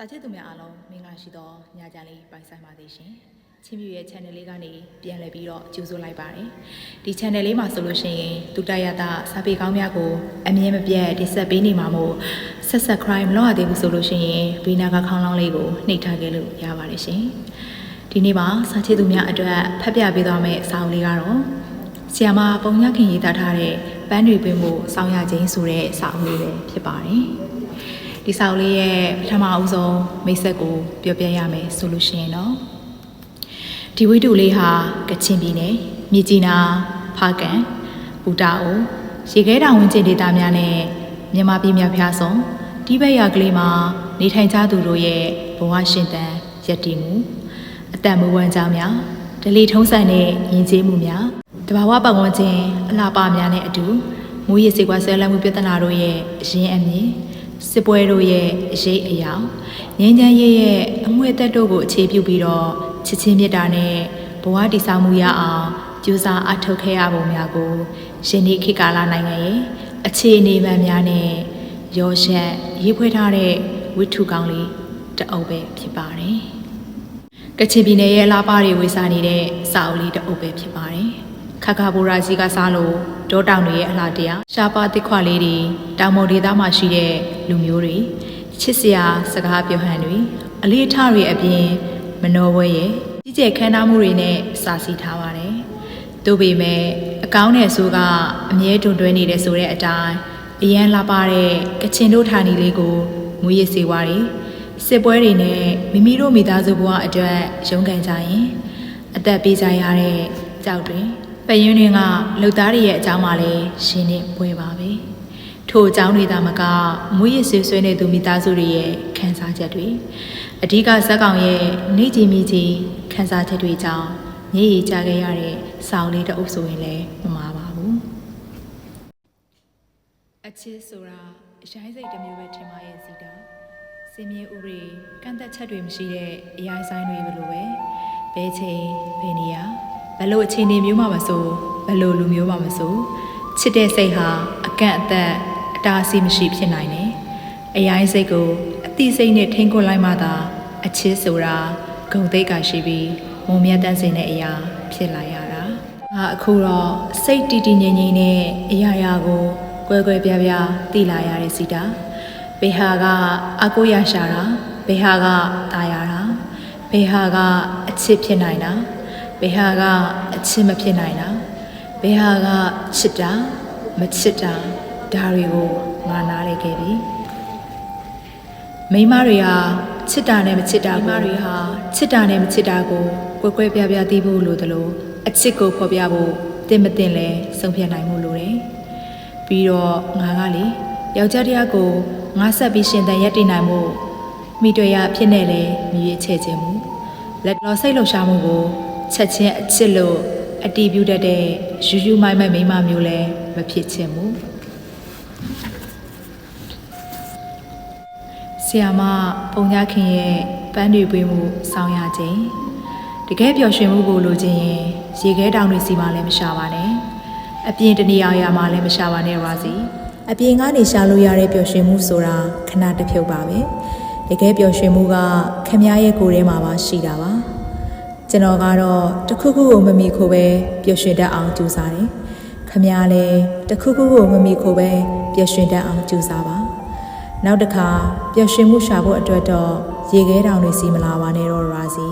စာချစ်သူများအားလုံးမင်္ဂလာရှိသောညချမ်းလေးပိုင်ဆိုင်ပါသေးရှင်ချင်းမြူရဲ့ channel လေးကနေပြန်လည်ပြီးတော့ကြိုဆိုလိုက်ပါတယ်ဒီ channel လေးမှာဆိုလို့ရှိရင်တူတရတာစာပေကောင်းများကိုအမြဲမပြတ်တင်ဆက်ပေးနေမှာမို့ subscribe မလုပ်ရသေးဘူးဆိုလို့ရှိရင်ဗီနာကခေါင်းလောင်းလေးကိုနှိပ်ထားခဲ့လို့ရပါတယ်ရှင်ဒီနေ့မှာစာချစ်သူများအတွက်ဖတ်ပြပေးသွားမယ့်စာအုပ်လေးကတော့ဆီယာမပုံညခင်ရေးသားထားတဲ့ပန်းတွေပင်မှုစောင်းရခြင်းဆိုတဲ့စာအုပ်လေးပဲဖြစ်ပါတယ် ဒီစာအုပ်လေးရဲ့ပထမအဦးဆုံးမိတ်ဆက်ကိုပြောပြရမယ်ဆိုလို့ရှိရင်တော့ဒီဝိတုလေးဟာကချင်ပြည်နယ်မြစ်ကြီးနားဖားကန်ပူတာအိုရေခဲတောင်ဝင်းကျင်ဒေသများနဲ့မြန်မာပြည်မြောက်ဖျားဆုံးဒီဘက်ရကလေးမှာနေထိုင်ကြသူတို့ရဲ့ဘဝရှင်သန်ရည်တည်မှုအသက်မွေးဝမ်းကြောင်းများဒလီထုံးစံတဲ့ယဉ်ကျေးမှုများတဘာဝပတ်ဝန်းကျင်အလှပများနဲ့အတူမူရည်စေကွာဆဲလမ်းမှုပြဿနာတို့ရဲ့အရင်းအမြစ် စစ်ပွဲတို့ရဲ့အရေးအယောင်ငြိမ်းချမ်းရေးရဲ့အမွေသက်တို့ကိုအခြေပြုပြီးတော့ချစ်ချင်းမြတ်တာနဲ့ဘဝတည်ဆောက်မှုရအောင်ကြိုးစားအထောက်ခဲရပုံများကိုယနေ့ခေတ်ကာလနိုင်ငံရဲ့အခြေအနေမှန်များနဲ့ရောရှက်ရေးဖွဲ့ထားတဲ့ဝိထုကောင်းလေးတအုပ်ပဲဖြစ်ပါတယ်ကချင်ပြည်နယ်ရဲ့အလားပါတွေဝေစားနေတဲ့စာအုပ်လေးတစ်အုပ်ပဲဖြစ်ပါတယ်။ ခါခါဘိုရာကြီးကစားလို့ဒေါတောင်တွေရဲ့အလားတရားရှားပါတစ်ခွလေးတွေတောင်ပေါ်ဒေသမှာရှိတဲ့လူမျိုးတွေချစ်စရာစကားပြောဟန်တွေအလေးထားတွေအပြင်မနောဘွဲရဲ့ကြီးကျယ်ခမ်းနားမှုတွေနဲ့စာစီထားပါတယ်။သို့ပေမဲ့အကောင်းတဲ့ဆိုကအမြဲတွန်တွဲနေတယ်ဆိုတဲ့အတိုင်းအရန်လာပါတဲ့ကချင်တို့ဌာနီလေးကိုမွေးရစေဝါတွေစစ်ပွဲတွေနဲ့မိမိတို့မိသားစုဘဝအတွက်ရုန်းကန်ကြရင် အသက်ပေးကြရတဲ့ကြောက်တွေ ပယွန်းတွေကလူသားတွေရဲ့အကြောင်းမှလည်းရှင်းနေပွဲပါပဲထို့အကြောင်းတွေသာမကမွေးရဆွေးဆွေးနေသူမိသားစုတွေရဲ့ခံစားချက်တွေအဓိကဇက်ကောင်ရဲ့နေကြီးမိကြီးခံစားချက်တွေကြောင့်ညည်ရကြခဲ့ရတဲ့စောင်းလေးတစ်အုပ်ဆိုရင်လည်းမမှားပါဘူးအချစ်ဆိုတာရိုင်းစိတ်တစ်မျိုးပဲထင်ပါရဲ့စီတာစင်မြေဥရေကန့်သက်ချက်တွေမရှိတဲ့အရာဆိုင်တွေဘလို့ပဲဘဲချိန်ဘယ်နေရာ ဘလို့အခြေအနေမျိုးမှမဆိုဘလို့လူမျိုးမှမဆိုချစ်တဲ့စိတ်ဟာအကန့်အသတ်အတားအဆီးမရှိဖြစ်နိုင်တယ်အရာစိတ်ကိုအတိစိတ်နဲ့ထိန်းခွန်းလိုက်မှသာအချစ်ဆိုတာဂုံသိက္ခာရှိပြီးမုံမြတ်တန်းစင်တဲ့အရာဖြစ်လာရတာအာအခုတော့စိတ်တည်တည်ငြိမ်ငြိမ်နဲ့အရာရာကိုကွဲကွဲပြားပြားသိလာရတဲ့စီတာ ဘေဟာကအကိုရရှာတာဘေဟာကตายရတာဘေဟာကအချစ်ဖြစ်နိုင်တာ ဘေဟာကအချစ်မဖြစ်နိုင်တာဘေဟာကချစ်တာမချစ်တာဒါတွေကိုငါနားလေခဲ့ပြီမိန်းမတွေဟာချစ်တာနဲ့မချစ်တာမိန်းမတွေဟာချစ်တာနဲ့မချစ်တာကိုကွဲကွဲပြားပြားသိဖို့လိုသလိုအချစ်ကိုဖော်ပြဖို့တင်မတင်လဲဆုံးဖြတ်နိုင်မှုလိုတယ်ပြီးတော့ငါကလေယောက်ျားတစ်ယောက်ကိုငါဆက်ပြီးရှင်တန်ရက်တည်နိုင်မှုမိတွေ့ရဖြစ်နေလေမြည်ချဲ့ခြင်းမူလက်တော်စိတ်လှုပ်ရှားမှုကို ချက်ချင်းအချစ်လို့အတီးပြူတတ်တဲ့ယူယူမိုင်းမိုက်မိန်းမမျိုးလဲမဖြစ်ခြင်းမူဆီယာမပုံညခင်ရဲ့ပန်းတွေပွေးမှုစောင်းရခြင်းတကယ်ပျော်ရွှင်မှုကိုလိုချင်ရင်ရေခဲတောင်တွေစီမှလည်းမရှာပါနဲ့အပြင်တနေရာရာမှာလည်းမရှာပါနဲ့ရာစီအပြင်ကနေရှာလို့ရတဲ့ပျော်ရွှင်မှုဆိုတာခဏတစ်ဖြုတ်ပါပဲတကယ်ပျော်ရွှင်မှုကခမည်းရဲ့ကိုယ်ထဲမှာပါရှိတာပါ ကျွန်တော်ကတော့တခုခုကိုမမီခိုပဲပျော်ရွှင်တတ်အောင်ကြိုးစားတယ်ခမည်းလည်းတခုခုကိုမမီခိုပဲပျော်ရွှင်တတ်အောင်ကြိုးစားပါနောက်တစ်ခါပျော်ရွှင်မှုရှာဖို့အတွက်တော့ရေခဲတောင်တွေစီမလာပါနဲ့တော့ရာစီ